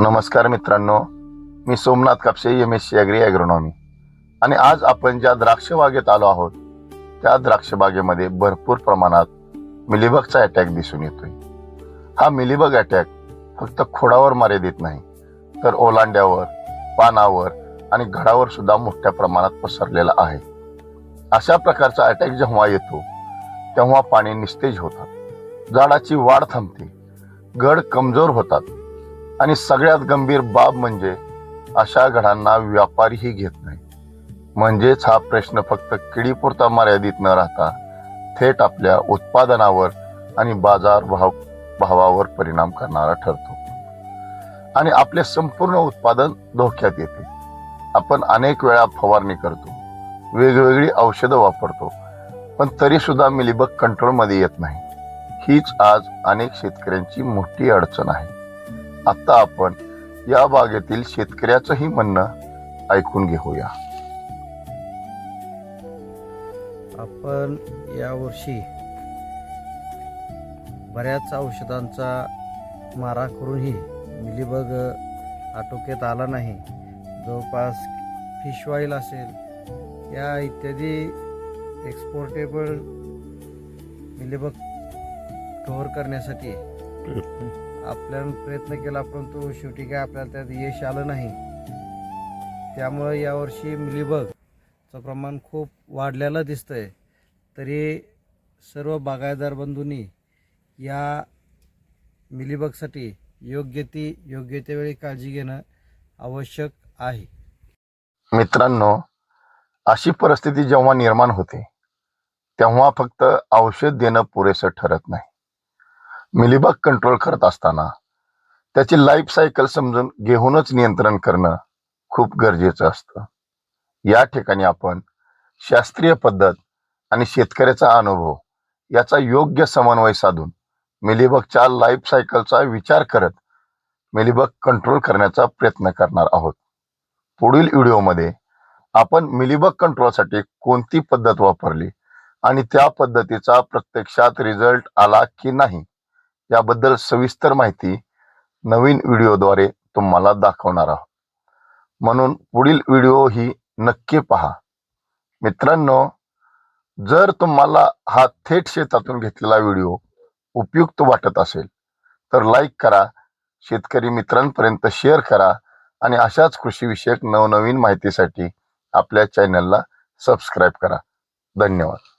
नमस्कार मित्रांनो मी Somnath Kapse M S C agri agronomy आणि आज आपण ज्या द्राक्षबागेत आलो आहोत त्या द्राक्षबागेमध्ये भरपूर प्रमाणात मिलीबगचा अटॅक दिसून येतोय. हा मिलीबग अटॅक फक्त खोडावर मर्यादित नाही तर ओलांड्यावर पानावर आणि घडावर सुद्धा मोठ्या प्रमाणात पसरलेला आहे. अशा प्रकारचा अटॅक जेव्हा येतो तेव्हा पाणी निस्तेज होतात. झाडाची वाढ थांबते. गड कमजोर होतात. आणि सगळ्यात गंभीर बाब म्हणजे अशा घडांना व्यापारीही घेत नाही. म्हणजेच हा प्रश्न फक्त किडीपुरता मर्यादित न राहता थेट आपल्या उत्पादनावर आणि बाजार भाव भावावर परिणाम करणारा ठरतो. आणि आपले संपूर्ण उत्पादन धोक्यात येते. आपण अनेक वेळा फवारणी करतो. वेगवेगळी औषधं वापरतो. पण तरी सुद्धा मिलीबग कंट्रोलमध्ये येत नाही. हीच आज अनेक शेतकऱ्यांची मोठी अडचण आहे. आता आपण या बागेतील शेतकऱ्याचंही म्हणणं ऐकून घेऊया. आपण यावर्षी बऱ्याच औषधांचा मारा करूनही मिलीबग आटोक्यात आला नाही. जवळपास फिश ऑइल असेल या इत्यादी एक्सपोर्टेबल मिलीबग कव्हर करण्यासाठी आपल्याला प्रयत्न केला परंतु शेवटी काय आपल्याला त्यात यश आलं नाही. त्यामुळं यावर्षी मिलीबगचं प्रमाण खूप वाढलेलं दिसतंय. तरी सर्व बागायतदार बंधूंनी या मिलीबगसाठी योग्य ती योग्य त्या वेळी काळजी घेणं आवश्यक आहे. मित्रांनो अशी परिस्थिती जेव्हा निर्माण होते तेव्हा फक्त औषध देणं पुरेसं ठरत नाही. मिलीबग कंट्रोल करत असताना त्याची लाईफ सायकल समजून घेऊनच नियंत्रण करणं खूप गरजेचं असतं. या ठिकाणी आपण शास्त्रीय पद्धत आणि शेतकऱ्याचा अनुभव याचा योग्य समन्वय साधून मिलीबगच्या लाईफ सायकलचा विचार करत मिलीबग कंट्रोल करण्याचा प्रयत्न करणार आहोत. पुढील व्हिडिओमध्ये आपण मिलीबग कंट्रोलसाठी कोणती पद्धत वापरली आणि त्या पद्धतीचा प्रत्यक्षात रिझल्ट आला की नाही याबद्दल सविस्तर माहिती नवीन व्हिडिओद्वारे तुम्हाला दाखवणार आहोत. म्हणून पुढील व्हिडिओ ही नक्की पहा. मित्रांनो जर तुम्हाला हा थेट शेतातून घेतलेला व्हिडिओ उपयुक्त वाटत असेल तर लाईक करा शेतकरी मित्रांपर्यंत शेअर करा आणि अशाच कृषीविषयक नवनवीन माहितीसाठी आपल्या चॅनलला सबस्क्राईब करा. धन्यवाद.